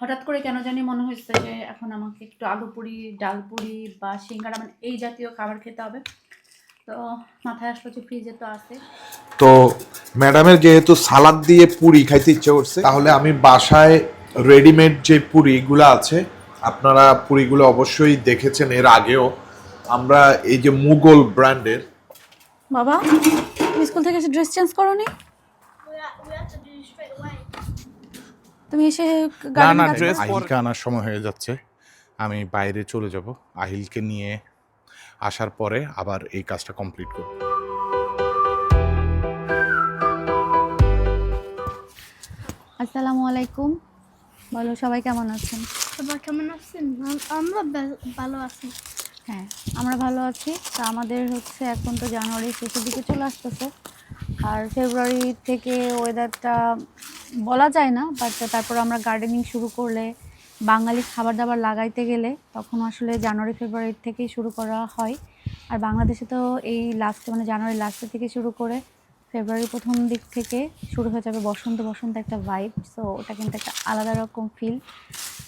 হঠাৎ করে কেন জানি মনে হয়েছে যে এখন আমাকে একটু আলু পুরি ডাল পুরি বা সিঙ্গাড়া মানে এই জাতীয় খাবার খেতে হবে। তো মাথায় আসলো যে ফ্রিজে তো আছে। তো ম্যাডামের যেহেতু সালাদ দিয়ে পুরি খাইতে ইচ্ছে করছে তাহলে আমি বাসায় রেডিমেড যে পুরিগুলো আছে আপনারা পুরিগুলো অবশ্যই দেখেছেন এর আগেও। আমরা এই যে মুঘল ব্র্যান্ডের বাবা স্কুল থেকে এসে ড্রেস চেঞ্জ করোনি We had, we had to do it straight away. তুমি এসে না গার্ডেনে না ড্রেস আহিলকে আনার সময় হয়ে যাচ্ছে। আমি বাইরে চলে যাব। আহিলকে নিয়ে আসার পরে আবার এই কাজটা কমপ্লিট করব। আসসালামু আলাইকুম। বলো সবাই কেমন আছেন? সবাই কেমন আছেন? আমরা ভালো আছি। হ্যাঁ আমরা ভালো আছি। তো আমাদের হচ্ছে এখন তো জানুয়ারি শেষের দিকে চলে আসতেছে। আর ফেব্রুয়ারি থেকে ওয়েদারটা বলা যায় না বাট তারপর আমরা গার্ডেনিং শুরু করলে, বাঙালি খাবার দাবার লাগাইতে গেলে তখন আসলে জানুয়ারি ফেব্রুয়ারি থেকেই শুরু করা হয়। আর বাংলাদেশে তো এই লাস্টে মানে জানুয়ারি লাস্টের থেকে শুরু করে ফেব্রুয়ারি প্রথম দিক থেকে শুরু হয়ে যাবে বসন্ত বসন্ত একটা ভাইব সো ওটা কিন্তু একটা আলাদা রকম ফিল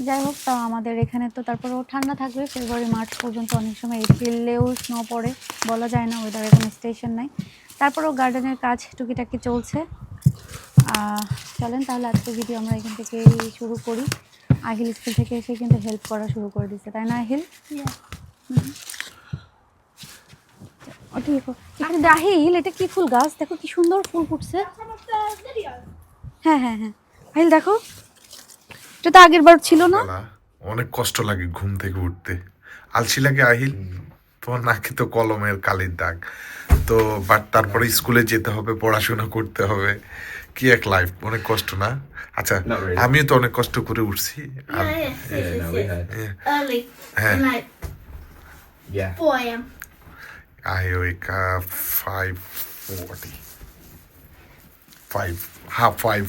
যাই হোক, তাও আমাদের এখানে তো তারপরেও ঠান্ডা থাকবে ফেব্রুয়ারি মার্চ পর্যন্ত অনেক সময় এপ্রিলেও স্নো পড়ে, বলা যায় না ওয়েদারের কোনো স্টেশন নাই। তারপরেও গার্ডেনের কাজ টুকিটাকি চলছে। চলেন তাহলে আজকে ভিডিও আমরা এখান থেকে শুরু করি। আহিল স্কুল থেকে এসে কিন্তু হেল্প করা শুরু করে দিচ্ছে তাই না আহিল? এখানে দে- আহিল এটা কি ফুল গাছ? দেখো কি সুন্দর ফুল ফুটছে. হ্যাঁ হ্যাঁ হ্যাঁ। আহিল দেখো। এটা তো আগের বার ছিল না? অনেক কষ্ট লাগে ঘুম থেকে উঠতে। আলসি লাগে আহিল? তোমার নাকি তো কলমের কালির দাগ। তো বাট তারপরে স্কুলে যেতে হবে পড়াশোনা করতে হবে কি এক লাইফ অনেক কষ্ট না আচ্ছা আমিও তো অনেক কষ্ট করে উঠছি আর Yeah, yes, yes, Yeah, yes, no, we yes. had. Early. Yeah. Like Yeah. 4 a.m. I wake up five forty. Five, half five.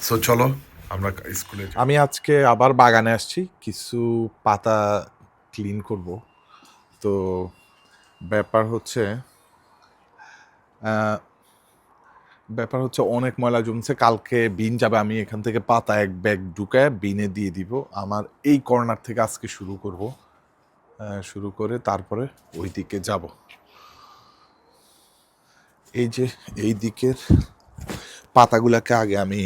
So চলো আমরা স্কুলে আমি আজকে আবার বাগানে আসছি কিছু পাতা ক্লিন করব তো ব্যাপার হচ্ছে ব্যাপার হচ্ছে অনেক ময়লা জমছে, কালকে বিন যাবে, আমি এখান থেকে পাতা এক ব্যাগ ঢুকায় বিনে দিয়ে দিব। আমার এই কর্নার থেকে আজকে শুরু করব শুরু করে তারপরে ওই দিকে যাব। এই যে এই দিকের পাতাগুলাকে আগে আমি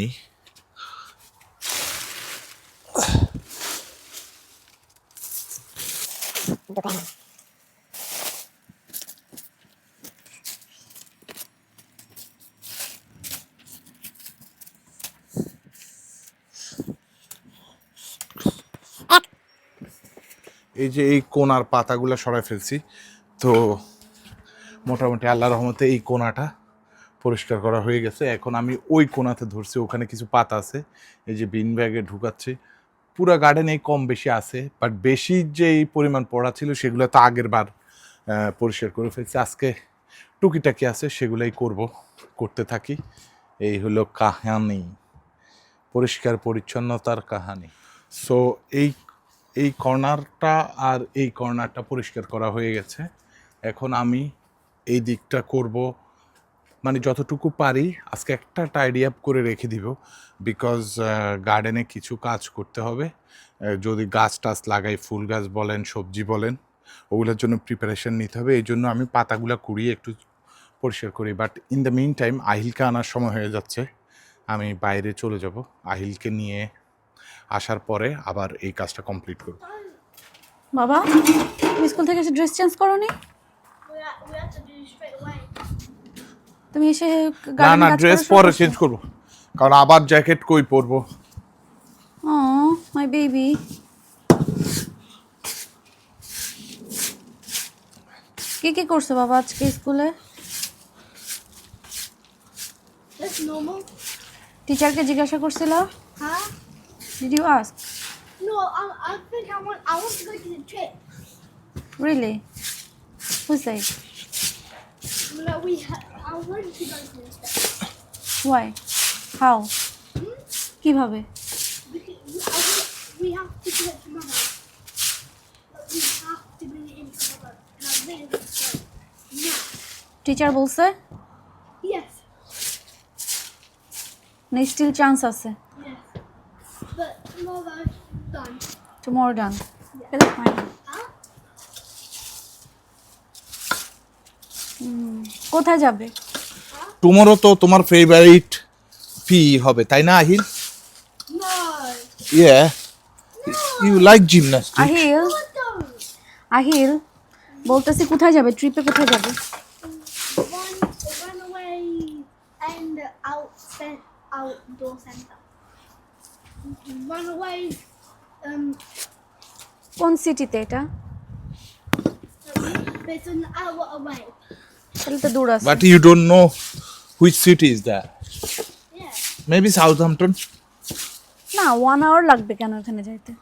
এই যে এই কোনার পাতাগুলো সরাই ফেলছি। তো মোটামুটি আল্লাহ রহমতে এই কোনাটা পরিষ্কার করা হয়ে গেছে। এখন আমি ওই কোনাতে ধরছি, ওখানে কিছু পাতা আছে। এই যে বিন ব্যাগে ঢুকাচ্ছি। পুরো গার্ডেনে কম বেশি আছে বাট বেশি যে এই পরিমাণ পড়া ছিল সেগুলো তো আগের বার পরিষ্কার করে ফেলছি। আজকে টুকিটাকি আছে, সেগুলাই করব, করতে থাকি। এই হলো কাহানি, পরিষ্কার পরিচ্ছন্নতার কাহানি। সো এই এই কর্নারটা আর এই কর্নারটা পরিষ্কার করা হয়ে গেছে। এখন আমি এই দিকটা করব। মানে যতটুকু পারি, আজকে একটা টাইডি আপ করে রেখে দিব বিকজ গার্ডেনে কিছু কাজ করতে হবে। যদি গাছ টাছ লাগাই, ফুল গাছ বলেন, সবজি বলেন, ওগুলোর জন্য প্রিপারেশন নিতে হবে। এই জন্য আমি পাতাগুলো কুড়িয়ে একটু পরিষ্কার করি। But in the meantime আহিলকে আনার সময় হয়ে যাচ্ছে। আমি বাইরে চলে যাব। আহিলকে নিয়ে আসার পরে আবার এই কাজটা কমপ্লিট করব। বাবা তুমি স্কুল থেকে এসে ড্রেস চেঞ্জ straight away. তুমি এসে না না ড্রেস পরে? চেঞ্জ করব। কারণ আবার জ্যাকেট কই পরবো? Oh, মাই বেবি কি কি করছ বাবা আজকে স্কুলে? টিচারকে জিজ্ঞাসা করছিল? Huh? Did you ask No, I, I think I want I want to go to the trip. Really who side Like we ha- I wanted to go to the trip. Why how কীভাবে We, can, we, I we have to do it tomorrow. Like, we have to bring it in tomorrow. And I really go. Now. Teacher বলছে Yes. না still chance আছে. But tomorrow's done. Tomorrow done তাহলে fine Huh? কোথায় যাবে? Tomorrow তো তোমার favourite P হবে তাই না Ahil? No. Yeah you like gymnastic Ahil. Ahil বলতেছি কোথায় যাবে? ট্রিপে কোথায় যাবে? Outdoor center. Run away. Um, কোন সিটিতে এটা. তাহলে তো দূর আছে। But you don't know which city is that. Maybe Southampton না ওয়ান আওয়ার লাগবে কেন এখানে যাইতে?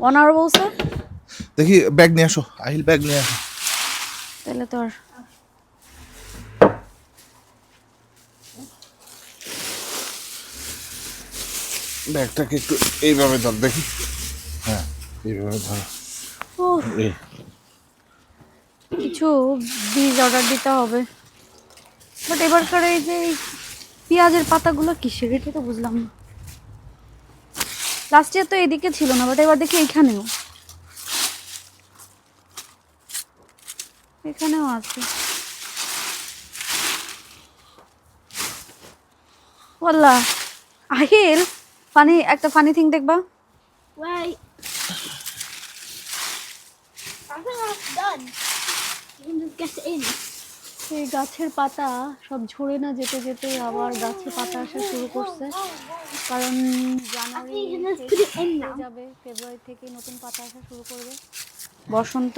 ওয়ান আওয়ার বলছে? দেখি ব্যাগ নিয়ে আসো। আহিল ব্যাগ নিয়ে আসো। তাহলে তো ব্যাগটাকে একটু এইভাবে ধর দেখি। হ্যাঁ এইভাবে ধর। কিছু বীজ অর্ডার দিতে হবে। বাট এবারকার এই যে পেঁয়াজের পাতাগুলো কিসের এটা তো বুঝলাম না। লাস্ট ইয়ার তো এদিকে ছিল না বাট এবার দেখি এইখানেও এখানেও আছে। বললা আহিল। ফানি একটা ফানি থিং দেখবা? In. এই গাছের পাতা সব ঝরে না যেতে যেতে আবার গাছে পাতা আসা শুরু করছে। কারণ জানুয়ারি হয়ে যাবে ফেব্রুয়ারি থেকে নতুন পাতা আসা শুরু করবে। বসন্ত।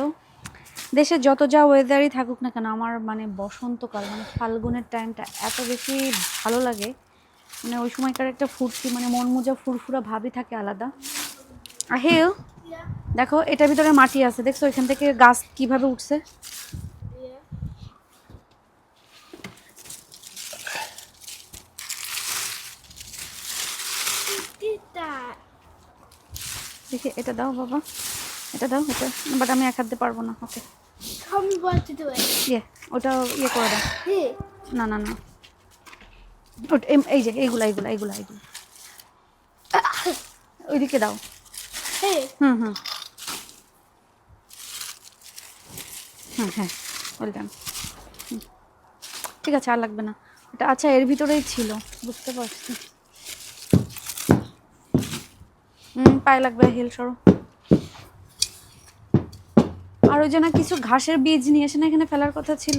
দেশে যত যা ওয়েদারই থাকুক না কেন আমার মানে বসন্তকাল মানে ফাল্গুনের টাইমটা এত বেশি ভালো লাগে। মানে ওই সময়কার একটা ফুর্তি মানে মন মোজা ফুরফুরা ভাবই থাকে আলাদা। আর Yeah. দেখো এটার ভিতরে মাটি আছে দেখছ এখান থেকে গাছ কীভাবে উঠছে? দেখি এটা দাও বাবা এটা দাও এটা বাট আমি এক হাতে পারব না ওকে. ইয়ে ওটা ইয়ে করে দাও। না না না। এই যে এইগুলা এইগুলা এইগুলা এইগুলা। ওইদিকে দাও. হুম হুম। হুম হ্যাঁ ওয়েলকাম ঠিক আছে আর লাগবে না। এটা আচ্ছা এর ভিতরেই ছিল বুঝতে পারছি। হুম পায়ে লাগবে হিল সরো। আর ওই যে না কিছু ঘাসের বীজ নিয়ে এসে না এখানে ফেলার কথা ছিল?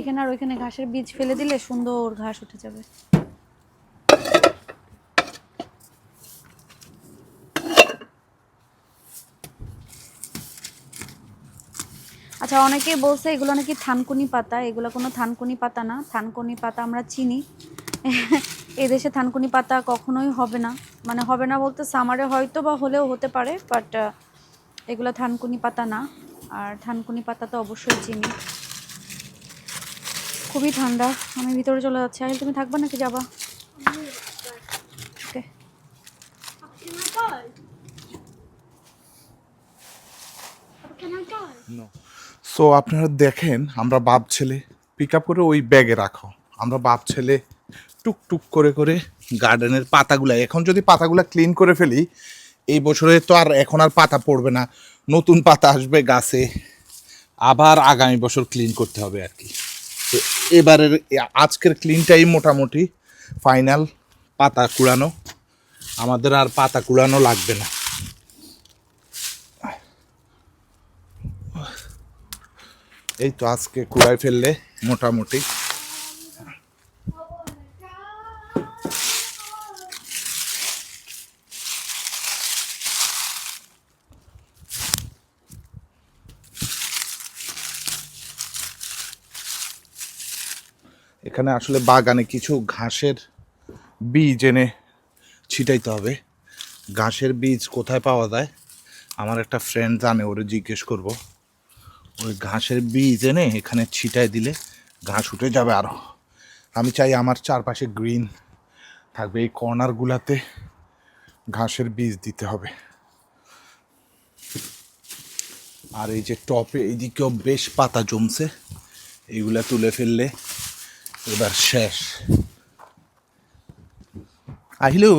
এখানে আর ওইখানে ঘাসের বীজ ফেলে দিলে সুন্দর ঘাস উঠে যাবে। আচ্ছা অনেকে বলছে এগুলো নাকি থানকুনি পাতা। এগুলো কোনো থানকুনি পাতা না। থানকুনি পাতা আমরা চিনি। এদেশে থানকুনি পাতা কখনোই হবে না। মানে হবে না বলতে সামারে হয়তো বা হলেও হতে পারে বাট এগুলো থানকুনি পাতা না। আর থানকুনি পাতা তো অবশ্যই চিনি। খুবই ঠান্ডা। আমি ভিতরে চলে যাচ্ছি। আহিল তুমি থাকবা নাকি যাবা? ওকে? সো আপনারা দেখেন আমরা বাপ ছেলে পিক আপ করে ওই ব্যাগে রাখো। আমরা বাপ ছেলে টুক টুক করে করে গার্ডেনের পাতাগুলা এখন যদি পাতাগুলা ক্লিন করে ফেলি এই বছরে তো আর এখন আর পাতা পড়বে না। নতুন পাতা আসবে গাছে। আবার আগামী বছর ক্লিন করতে হবে আর কি। এবারের আজকের ক্লিনটাই মোটামুটি ফাইনাল পাতা কুড়ানো। আমাদের আর পাতা কুড়ানো লাগবে না। এই তো আজকে কুড়াই ফেললে মোটামুটি। এখানে আসলে বাগানে কিছু ঘাসের বীজ এনে ছিটাইতে হবে। ঘাসের বীজ কোথায় পাওয়া যায়? আমার একটা ফ্রেন্ড জানে, ওরে জিজ্ঞেস করব। ওই ঘাসের বীজ এনে এখানে ছিটাই দিলে ঘাস উঠে যাবে আরও আমি চাই আমার চারপাশে গ্রিন থাকবে, এই কর্নারগুলাতে ঘাসের বীজ দিতে হবে। আর এই যে টপে, এইদিকেও বেশ পাতা জমছে। এইগুলা তুলে ফেললে এবার শেষ। আহিলু,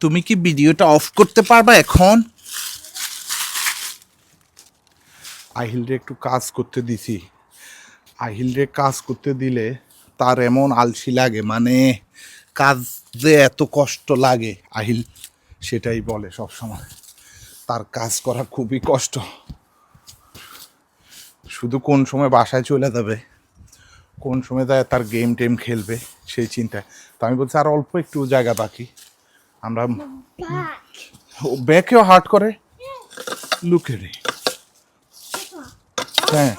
তুমি কি ভিডিওটা অফ করতে পারবা এখন? আহিলরে একটু কাজ করতে দিছি। আহিলরে কাজ করতে দিলে তার এমন আলসি লাগে মানে কাজ যে এত কষ্ট লাগে, আহিল। সেটাই বলে সব সময় তার কাজ করা খুবই কষ্ট। শুধু কোন সময় বাসায় চলে যাবে? কোন সময় দেয় তার গেম টেম খেলবে সেই চিন্তায় তো আমি বলছি আর অল্প একটু জায়গা বাকি। আমরা ব্যাকেও হার্ট করে। লুকে রে হ্যাঁ.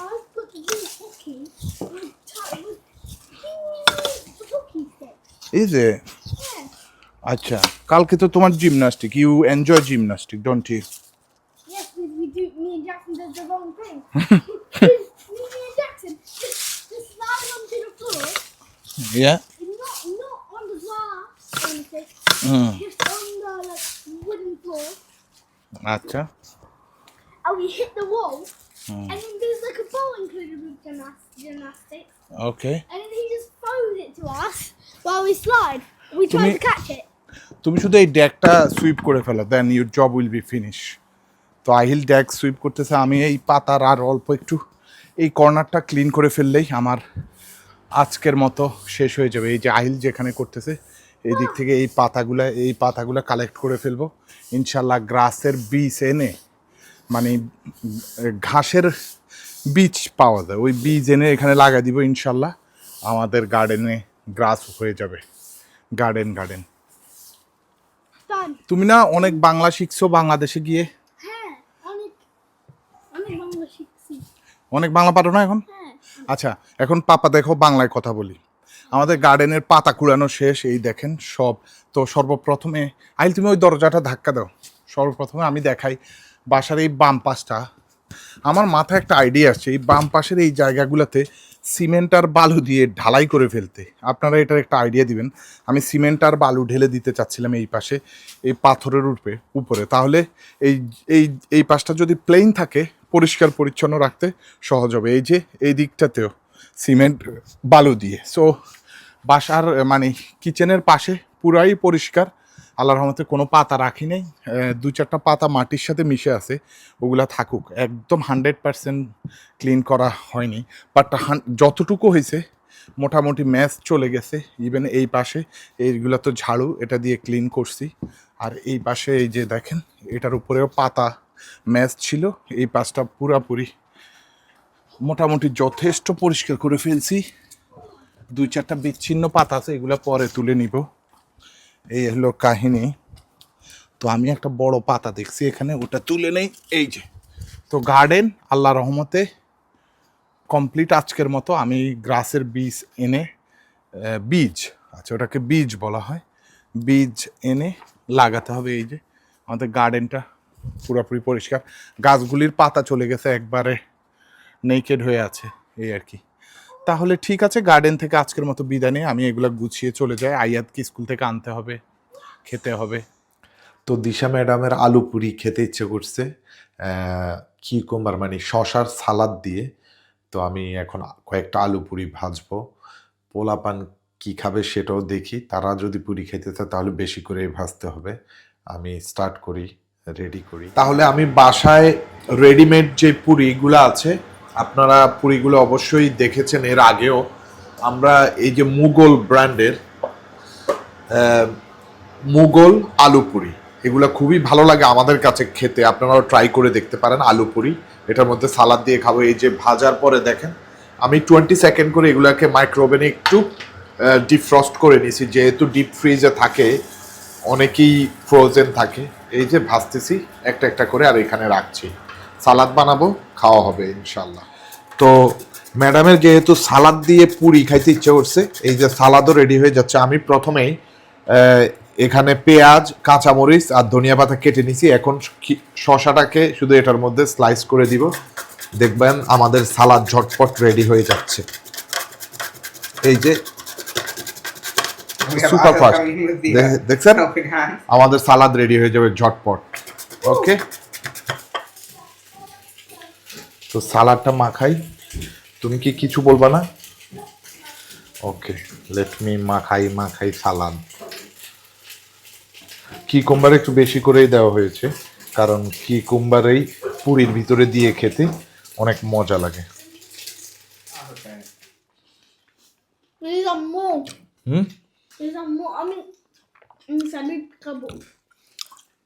এই যে আচ্ছা কালকে তো তোমার gymnastic you enjoy gymnastic don't you Yes, we, we do. Me and Jackson does the wrong thing. me and Jackson just, just slide onto the floor, yeah not not on the glass or anything, Mm. just on the like wooden floor, আচ্ছা and we hit the wall. Mm. And then there's like a ball included with gymnast- gymnastics. Okay And then he just throws it to us while we slide. We try to catch it. তুমি শুধু এই ডেকটা sweep করে ফেলো then your job will be finish তো Ahil day sweep করতেছে আমি এই পাতার আর অল্প একটু এই কর্নারটা ক্লিন করে ফেললেই আমার আজকের মতো শেষ হয়ে যাবে। এই যে আহিল যেখানে করতেছে এই দিক থেকে এই পাতাগুলা এই পাতাগুলা কালেক্ট করে ফেলব। ইনশাল্লাহ গ্রাসের বীজ এনে মানে ঘাসের বীজ পাওয়া যায়। ওই বীজ এনে এখানে লাগাই দিব ইনশাল্লাহ আমাদের গার্ডেনে গ্রাস হয়ে যাবে। গার্ডেন গার্ডেন তুমি না অনেক বাংলা শিখছো বাংলাদেশে গিয়ে? হ্যাঁ অনেক বাংলা পারো না এখন? হ্যাঁ। আচ্ছা এখন পাপা, দেখো বাংলায় কথা বলি। আমাদের গার্ডেনের পাতা কুড়ানো শেষ, এই দেখেন সব। তো সর্বপ্রথমে, আইল, তুমি ওই দরজাটা ধাক্কা দাও। সর্বপ্রথমে আমি দেখাই বাসার এই বাম পাশটা। আমার মাথায় একটা আইডিয়া আসছে, এই বাম পাশের এই জায়গাগুলোতে সিমেন্ট আর বালু দিয়ে ঢালাই করে ফেলতে। আপনারা এটার একটা আইডিয়া দিবেন। আমি সিমেন্ট আর বালু ঢেলে দিতে চাচ্ছিলাম এই পাশে, এই পাথরের উপরে উপরে। তাহলে এই এই এই পাশটা যদি প্লেন থাকে, পরিষ্কার পরিচ্ছন্ন রাখতে সহজ হবে। এই যে, এই দিকটাতেও সিমেন্ট বালু দিয়ে। সো বাসার মানে কিচেনের পাশে পুরাই পরিষ্কার। আল্লাহর রহমতে কোনো পাতা রাখি নেই। দু চারটা পাতা মাটির সাথে মিশে আছে, ওগুলা থাকুক। একদম হান্ড্রেড পার্সেন্ট ক্লিন করা হয়নি বাট যতটুকু হয়েছে, মোটামুটি ম্যাচ চলে গেছে। ইভেন এই পাশে, এইগুলো তো ঝাড়ু, এটা দিয়ে ক্লিন করছি। আর এই পাশে এই যে দেখেন, এটার উপরেও পাতা ম্যাচ ছিল। এই পাশটা পুরাপুরি মোটামুটি যথেষ্ট পরিষ্কার করে ফেলছি। দুই চারটা বিচ্ছিন্ন পাতা আছে, এগুলো পরে তুলে নিব। এই হলো কাহিনী। তো আমি একটা বড় পাতা দেখছি এখানে, ওটা তুলে নেই, এই যে। তো গার্ডেন আল্লাহ রহমতে কমপ্লিট আজকের মতো আমি গ্রাসের বীজ এনে বীজ আচ্ছা ওটাকে বীজ বলা হয়, বীজ এনে লাগাতে হবে এই যে। আমাদের গার্ডেনটা পুরোপুরি পরিষ্কার। গাছগুলির পাতা চলে গেছে একবারে নেকেড হয়ে আছে, এই আর কি। তাহলে ঠিক আছে গার্ডেন থেকে আজকের মতো বিদায় নিয়ে আমি এগুলো গুছিয়ে চলে যাই। আয়াতকে স্কুল থেকে আনতে হবে, খেতে হবে। তো দিশা ম্যাডামের আলু পুরি খেতে ইচ্ছে করছে কিউকুম্বার মানে শশার সালাদ দিয়ে। তো আমি এখন কয়েকটা আলু পুরি ভাজবো। পোলাপান কি খাবে সেটাও দেখি, তারা যদি পুরি খেতে চায় তাহলে বেশি করে ভাজতে হবে। আমি স্টার্ট করি রেডি করি। তাহলে আমি বাসায় রেডিমেড যে পুরিগুলো আছে আপনারা পুরিগুলো অবশ্যই দেখেছেন এর আগেও। আমরা এই যে মুঘল ব্র্যান্ডের মুঘল আলু পুরি, এগুলো খুবই ভালো লাগে আমাদের কাছে খেতে। আপনারাও ট্রাই করে দেখতে পারেন আলু পুরি। এটার মধ্যে সালাদ দিয়ে খাব। এই যে ভাজার পরে দেখেন, আমি টোয়েন্টি সেকেন্ড করে এগুলোকে মাইক্রোওভেনে একটু ডিফ্রস্ট করে নিয়েছি যেহেতু ডিপ ফ্রিজে থাকে, অনেকেই ফ্রোজেন থাকে। এই যে ভাজতেছি, একটা একটা করে আর এখানে রাখছি। সালাদ বানাবো খাওয়া হবে ইনশাল্লাহ তো ম্যাডামের যেহেতু সালাদ দিয়ে পুরি খাইতে ইচ্ছে করছে এই যে সালাদও রেডি হয়ে যাচ্ছে। আমি প্রথমেই আহ, এখানে পেঁয়াজ কাঁচামরিচ আর ধনিয়া পাতা কেটে নিছি। এখন শশাটাকে শুধু এটার মধ্যে স্লাইস করে দিব। দেখবেন আমাদের সালাদ ঝটপট রেডি হয়ে যাচ্ছে। এই যে uh, দেখছেন? আমাদের সালাদ রেডি হয়ে যাবে ঝটপট। ওকে তো সালাদটা মাখাই। তুমি কি কিছু বলবা না? ওকে লেট মি মাখাই মাখাই সালাদ। কিকুম্বার একটু বেশি করেই দেওয়া হয়েছে কারণ কিকুম্বারেই পুরীর ভিতরে দিয়ে খেতে অনেক মজা লাগে. হুম?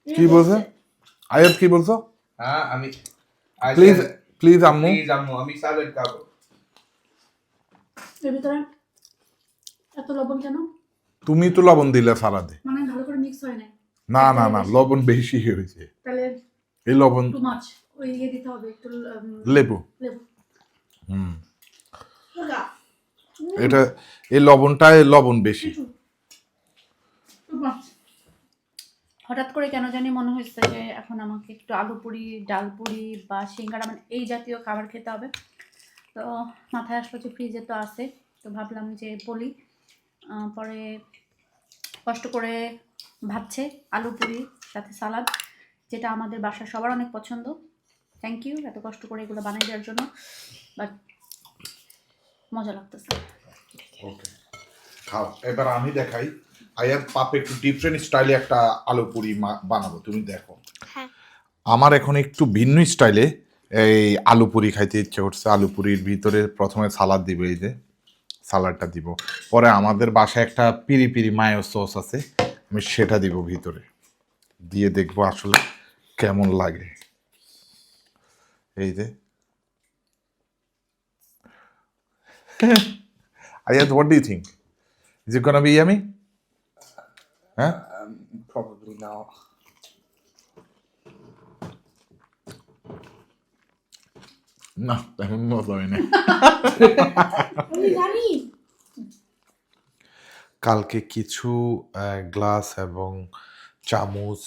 কি বলছো? আয়াত কি বলছো? হ্যাঁ আমি প্লিজ প্লিজ আম্মু প্লিজ আম্মু আমি স্যালাড খাব। এর ভিতরে এত লবণ কেন? তুমি তো লবণ দিলে সালাদে মানে ভালো করে মিক্স হয় নাই। না না না লবণ বেশি হয়েছে। তাহলে এই লবণ টু মাছ ওই ইয়ে দিতে হবে একটু লেবু। লেবু। হুম। এটা এই লবণটায় লবণ বেশি। টু মাছ হঠাৎ করে কেন জানি মনে হয়েছে যে এখন আমাকে একটু আলু পুরি, ডাল পুরি বা সিঙ্গারা মানে এই জাতীয় খাবার খেতে হবে। তো মাথায় আসলো যে ফ্রিজে তো আছে। তো ভাবলাম যে বলি পরে কষ্ট করে ভাবছে আলু পুরি, সাথে সালাদ, যেটা আমাদের বাসার সবার অনেক পছন্দ। থ্যাংক ইউ এত কষ্ট করে এগুলো বানিয়ে দেওয়ার জন্য। বাট মজা লাগতেছে। এবার আমি দেখাই। আয়াত পাপে একটু ডিফারেন্ট স্টাইলে একটা আলু পুরি বানাবো তুমি দেখো। হ্যাঁ। আমার এখন একটু ভিন্ন স্টাইলে এই আলু পুরি খাইতে ইচ্ছে করছে। আলু পুরির ভিতরে প্রথমে সালাদ দিব এই যে সালাডটা দিব। পরে আমাদের বাসায় একটা পিরি পিরি মায়ো সস আছে আমি সেটা দিব ভিতরে। দিয়ে দেখব আসলে কেমন লাগে। এই যে। I Ayat what do you think is it gonna be yummy হ্যাঁ Um, probably not. মজা হয় না আমি জানি কালকে কিছু গ্লাস এবং চামচ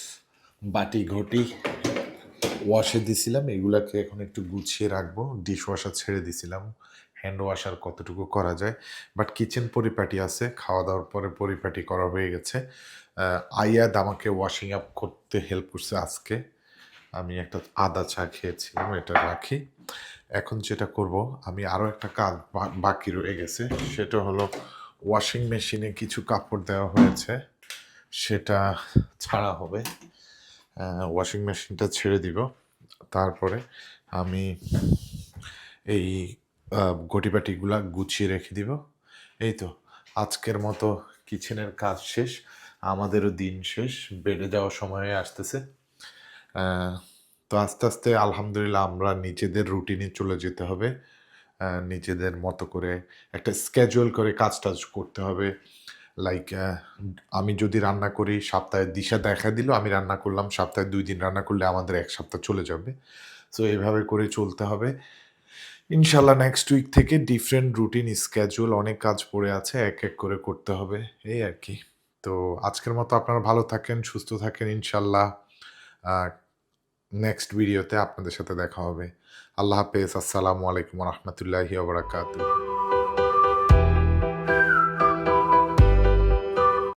বাটি ঘটি ওয়াশে দিছিলাম। এগুলাকে এখন একটু গুছিয়ে রাখব। ডিশ ওয়াশার ছেড়ে দিছিলাম। হ্যান্ড ওয়াশ আর কতটুকু করা যায়। বাট কিচেন পরিপাটি আছে খাওয়া দাওয়ার পরে পরিপাটি করা হয়ে গেছে। আয়াদ আমাকে ওয়াশিং আপ করতে হেল্প করছে আজকে। আমি একটা আদা চা খেয়েছিলাম, এটা রাখি। এখন যেটা করব, আমি আরও একটা কাজ বাকি রয়ে গেছে। সেটা হলো ওয়াশিং মেশিনে কিছু কাপড় দেওয়া হয়েছে। সেটা ছাড়া হবে। ওয়াশিং মেশিনটা ছেড়ে দিব। তারপরে আমি এই আহ, গটিবাটিগুলা গুছিয়ে রেখে দিব। এই তো আজকের মতো কিচেনের কাজ শেষ আমাদেরও দিন শেষ বেডে যাওয়ার সময় আসতেছে। তো আস্তে আস্তে আলহামদুলিল্লাহ আমরা নিজেদের রুটিনে চলে যেতে হবে। নিজেদের মতো করে একটা স্কেজুয়াল করে কাজ টাজ করতে হবে। লাইক আমি যদি রান্না করি সপ্তাহে দিশা দেখা দিল আমি রান্না করলাম সপ্তাহে দুই দিন রান্না করলে আমাদের এক সপ্তাহ চলে যাবে। সো এইভাবে করে চলতে হবে। ইনশাল্লাহ নেক্সট উইক থেকে ডিফারেন্ট রুটিন স্কেজুয়াল অনেক কাজ পড়ে আছে, এক এক করে করতে হবে, এই আর কি। তো আজকের মতো আপনারা ভালো থাকেন, সুস্থ থাকেন ইনশাল্লাহ। নেক্সট ভিডিওতে আপনাদের সাথে দেখা হবে। আল্লাহ হাফেজ, আসসালামু আলাইকুম রহমতুল্লাহি ওবরাকাতু